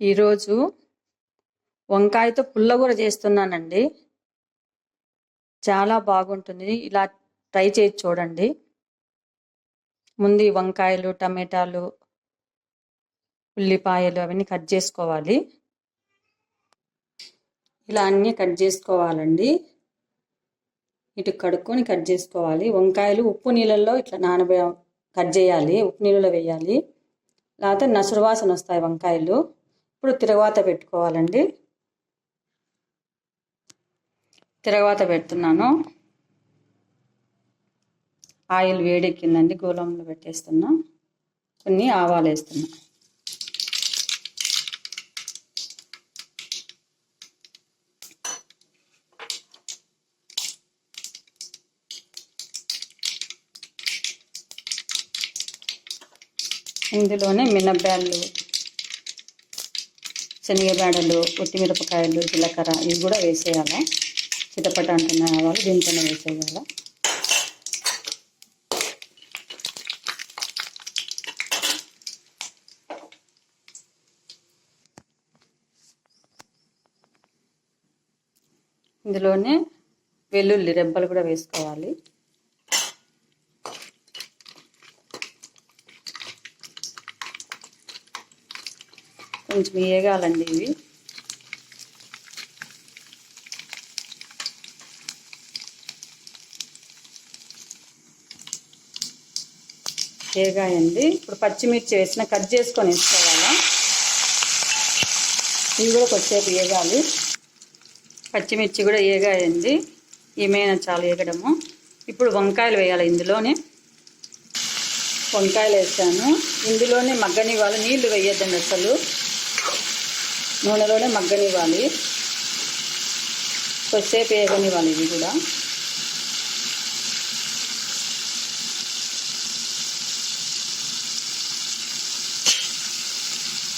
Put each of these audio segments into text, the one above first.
ఈరోజు వంకాయతో పుల్లగూర చేస్తున్నానండి. చాలా బాగుంటుంది. ఇలా ట్రై చేసి చూడండి. ముందు వంకాయలు టమాటాలు ఉల్లిపాయలు అవన్నీ కట్ చేసుకోవాలి. ఇలా అన్నీ కట్ చేసుకోవాలండి. ఇటు కడుక్కొని కట్ చేసుకోవాలి. వంకాయలు ఉప్పు నీళ్ళల్లో ఇట్లా నానబె కట్ చేయాలి. ఉప్పు నీళ్ళలో వేయాలి. లేకపోతే నసురువాసన వస్తాయి వంకాయలు. ఇప్పుడు తిరగవాత పెట్టుకోవాలండి. తిరగవాత పెడుతున్నాను. ఆయిల్ వేడెక్కిందండి గోలంలో పెట్టేస్తున్నా. కొన్ని ఆవాలు వేస్తున్నా. ఇందులోనే మినప్పాలు శనగబేడలు మిరపకాయలు జీలకర్ర ఇవి కూడా వేసేయాలి. చిటపట అంటున్న ఆవాలు దీంట్లోనే వేసేయాలి. ఇందులోనే వెల్లుల్లి రెబ్బలు కూడా వేసుకోవాలి. కొంచెం వేగాలండి ఇవి. వేగాయండి. ఇప్పుడు పచ్చిమిర్చి వేసిన కట్ చేసుకొని వేసుకోవాలా? ఇవి కూడా కొద్దిసేపు వేగాలి. పచ్చిమిర్చి కూడా వేగాయండి. ఏమైనా చాలా వేగడము. ఇప్పుడు వంకాయలు వేయాలి ఇందులోనే. వంకాయలు వేసాను. ఇందులోనే మగ్గనివ్వాలి. నీళ్ళు వేయద్దండి అసలు. నూనెలోనే మగ్గనివ్వాలి. కొద్దిసేపు వేగనివ్వాలి ఇవి కూడా.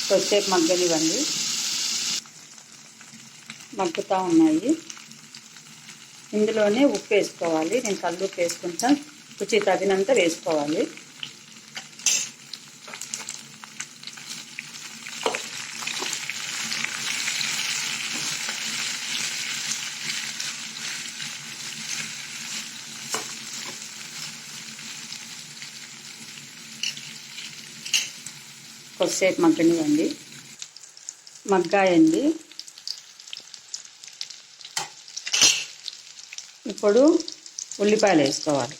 కొద్దిసేపు మగ్గనివ్వండి. మగ్గుతూ ఉన్నాయి. ఇందులోనే ఉప్పు వేసుకోవాలి. నేను కళ్ళు ఉప్పు వేసుకుంటాను రుచి తగినంత వేసుకోవాలి. కొద్దిసేపు మగ్గనివ్వండి. మగ్గాయండి. ఇప్పుడు ఉల్లిపాయలు వేసుకోవాలి.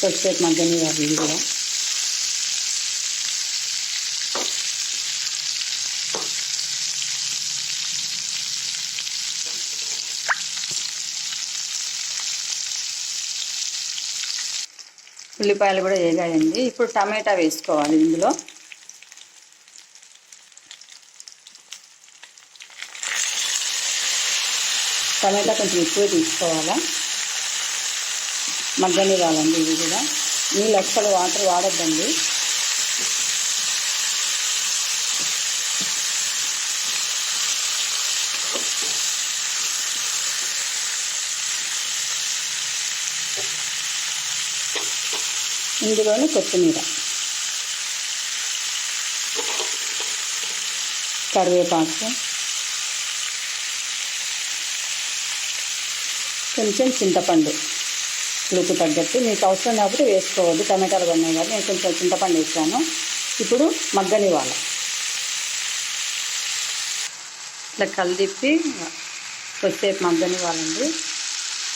కొద్దిసేపు మగ్గనివ్వాలి ఇది కూడా ఉల్లిపాయలు కూడా వేగాయండి. ఇప్పుడు టమాటా వేసుకోవాలి ఇందులో. టమాటా కొంచెం ఎక్కువ తీసుకోవాలా? మగ్గనివ్వాలండి ఇది కూడా. నీళ్ళు అస్సలు వాటర్ వాడద్దండి. ఇందులోనే కొత్తిమీర. కరివేపాకు. కొంచెం చింతపండు. పులుపు తగ్గట్టు. మీకు అవసరం లేకపోతే వేసుకోవద్దు. టమాటాలు కొన్నాయి కానీ నేను కొంచెం చింతపండు వేసాను. ఇప్పుడు మగ్గనివ్వాలి. ఇట్లా కలిదిప్పి కొద్దిసేపు మగ్గనివ్వాలండి.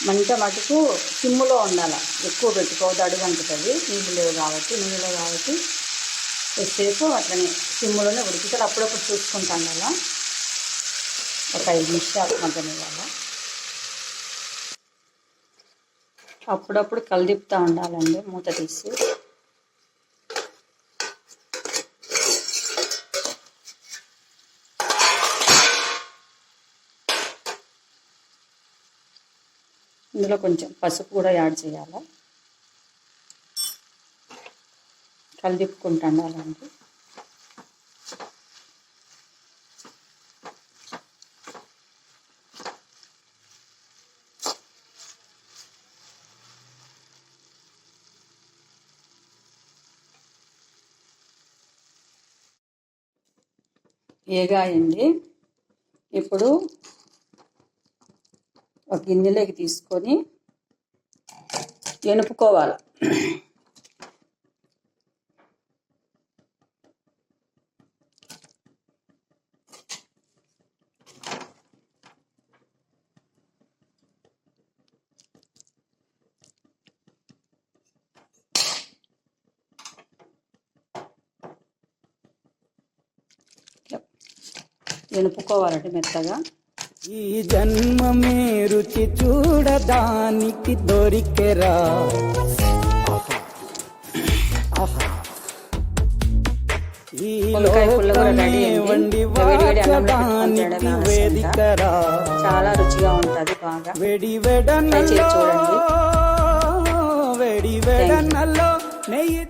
మంట మటుకు సిమ్ములో ఉండాలి. ఎక్కువ పెట్టుకోవద్దు అడుగు అంటుతుంది. నీళ్ళు లేవు కాబట్టి నీళ్ళు కాబట్టి కొద్దిసేపు అట్లనే సిమ్ములోనే ఉడుకుతారు అప్పుడప్పుడు చూసుకుంటాం అలా ఒక ఐదు నిమిషాలు మగ్గనివ్వాలి. అప్పుడప్పుడు కలిదిప్తూ ఉండాలండి మూత తీసి. ఇందులో కొంచెం పసుపు కూడా యాడ్ చేయాలి? కలిదిప్పుకుంటాను అలాంటి. ఏగాయండి. ఇప్పుడు ఒక గిన్నెలోకి తీసుకొని ఎనుపుకోవాలి. ఎనుపుకోవాలంటే మెత్తగా. ఈ జన్మమే రుచి చూడడానికి దొరికెరా. ఈ. వండి వేడి వేడి అన్నంలో పెట్టుకొని వాచడానికి తినడం వేదికరా. చాలా రుచిగా ఉంటుంది బాగా. వెడి వెడనల్లో వెడి వెడనల్లో నెయ్యి